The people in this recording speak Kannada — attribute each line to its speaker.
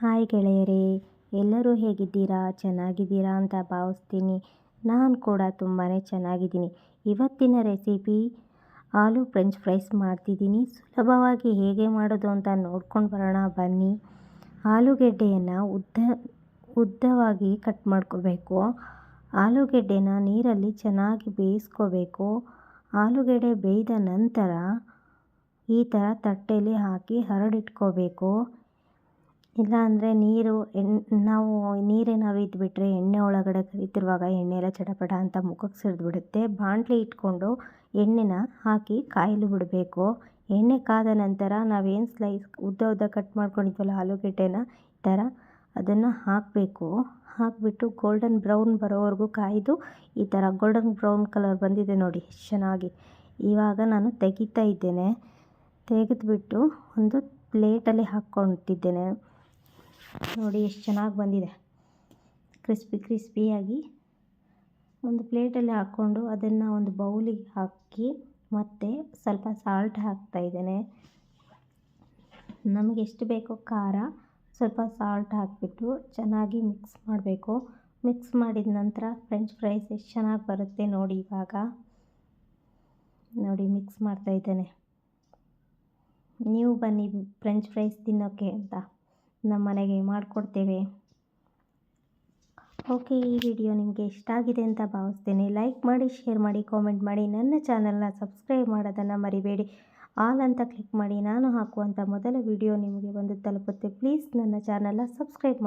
Speaker 1: ಹಾಯ್ ಗೆಳೆಯರೇ, ಎಲ್ಲರೂ ಹೇಗಿದ್ದೀರಾ? ಚೆನ್ನಾಗಿದ್ದೀರಾ ಅಂತ ಭಾವಿಸ್ತೀನಿ. ನಾನು ಕೂಡ ತುಂಬಾ ಚೆನ್ನಾಗಿದ್ದೀನಿ. ಇವತ್ತಿನ ರೆಸಿಪಿ ಆಲೂ ಫ್ರೆಂಚ್ ಫ್ರೈಸ್ ಮಾಡ್ತಿದ್ದೀನಿ. ಸುಲಭವಾಗಿ ಹೇಗೆ ಮಾಡೋದು ಅಂತ ನೋಡ್ಕೊಂಡು ಬರೋಣ, ಬನ್ನಿ. ಆಲೂಗೆಡ್ಡೆಯನ್ನು ಉದ್ದ, ಉದ್ದವಾಗಿ ಕಟ್ ಮಾಡ್ಕೋಬೇಕು. ಆಲೂಗೆಡ್ಡೆನ ನೀರಲ್ಲಿ ಚೆನ್ನಾಗಿ ಬೇಯಿಸ್ಕೋಬೇಕು. ಆಲೂಗೆಡ್ಡೆ ಬೇಯ್ದ ನಂತರ ಈ ಥರ ತಟ್ಟೆಯಲ್ಲಿ ಹಾಕಿ ಹರಡಿಟ್ಕೋಬೇಕು. ಇಲ್ಲಾಂದರೆ ನೀರು, ಎಣ್, ನಾವು ನೀರೇನಾದ್ರು ಇದ್ದುಬಿಟ್ರೆ ಎಣ್ಣೆ ಒಳಗಡೆ ಕರಿತಿರುವಾಗ ಎಣ್ಣೆ ಎಲ್ಲ ಚಡಪಡ ಅಂತ ಮುಖಕ್ಕೆ ಸಿಡಿದ್ಬಿಡುತ್ತೆ ಬಾಣಲಿ ಇಟ್ಕೊಂಡು ಎಣ್ಣೆನ ಹಾಕಿ ಕಾಯಲು ಬಿಡಬೇಕು. ಎಣ್ಣೆ ಕಾದ ನಂತರ ನಾವೇನು ಸ್ಲೈಸ್, ಉದ್ದ ಉದ್ದ ಕಟ್ ಮಾಡ್ಕೊಂಡಿದ್ವಲ್ಲ ಆಲೂಗೆಡ್ಡೆನ, ಈ ಥರ ಅದನ್ನು ಹಾಕಬೇಕು. ಹಾಕಿಬಿಟ್ಟು ಗೋಲ್ಡನ್ ಬ್ರೌನ್ ಬರೋವರೆಗೂ ಕಾಯ್ದು ಈ ಥರ ಗೋಲ್ಡನ್ ಬ್ರೌನ್ ಕಲರ್ ಬಂದಿದೆ ನೋಡಿ ಚೆನ್ನಾಗಿ. ಇವಾಗ ನಾನು ತೆಗಿತಾ ಇದ್ದೇನೆ. ತೆಗೆದುಬಿಟ್ಟು ಒಂದು ಪ್ಲೇಟಲ್ಲಿ ಹಾಕ್ಕೊಂಡಿದ್ದೇನೆ ನೋಡಿ ಎಷ್ಟು ಚೆನ್ನಾಗಿ ಬಂದಿದೆ. ಕ್ರಿಸ್ಪಿ ಕ್ರಿಸ್ಪಿಯಾಗಿ ಒಂದು ಪ್ಲೇಟಲ್ಲಿ ಹಾಕ್ಕೊಂಡು ಅದನ್ನು ಒಂದು ಬೌಲಿಗೆ ಹಾಕಿ ಮತ್ತು ಸ್ವಲ್ಪ ಸಾಲ್ಟ್ ಹಾಕ್ತಾಯಿದ್ದೇನೆ ನಮಗೆ ಎಷ್ಟು ಬೇಕೋ ಖಾರ ಸ್ವಲ್ಪ ಸಾಲ್ಟ್ ಹಾಕಿಬಿಟ್ಟು ಚೆನ್ನಾಗಿ ಮಿಕ್ಸ್ ಮಾಡಬೇಕು. ಮಿಕ್ಸ್ ಮಾಡಿದ ನಂತರ ಫ್ರೆಂಚ್ ಫ್ರೈಸ್ ಎಷ್ಟು ಚೆನ್ನಾಗಿ ಬರುತ್ತೆ ನೋಡಿ ಇವಾಗ. ನೋಡಿ ಮಿಕ್ಸ್ ಮಾಡ್ತಾಯಿದ್ದೇನೆ ನೀವು ಬನ್ನಿ ಫ್ರೆಂಚ್ ಫ್ರೈಸ್ ತಿನ್ನೋಕ್ಕೆ ಅಂತ ನಮ್ಮ ಮನೆಗೆ ಮಾಡಿಕೊಡ್ತೇವೆ. ಓಕೆ ಈ ವಿಡಿಯೋ ನಿಮಗೆ ಇಷ್ಟ ಆಗಿದೆ ಅಂತ ಭಾವಿಸ್ತೇನೆ. ಲೈಕ್ ಮಾಡಿ ಶೇರ್ ಮಾಡಿ ಕಾಮೆಂಟ್ ಮಾಡಿ. ನನ್ನ ಚಾನಲ್ನ ಸಬ್ಸ್ಕ್ರೈಬ್ ಮಾಡೋದನ್ನು ಮರಿಬೇಡಿ. ಆಲ್ ಅಂತ ಕ್ಲಿಕ್ ಮಾಡಿ. ನಾನು ಹಾಕುವಂಥ ಮೊದಲ ವಿಡಿಯೋ ನಿಮಗೆ ಬಂದು ತಲುಪುತ್ತೆ. ಪ್ಲೀಸ್ ನನ್ನ ಚಾನಲ್ನ ಸಬ್ಸ್ಕ್ರೈಬ್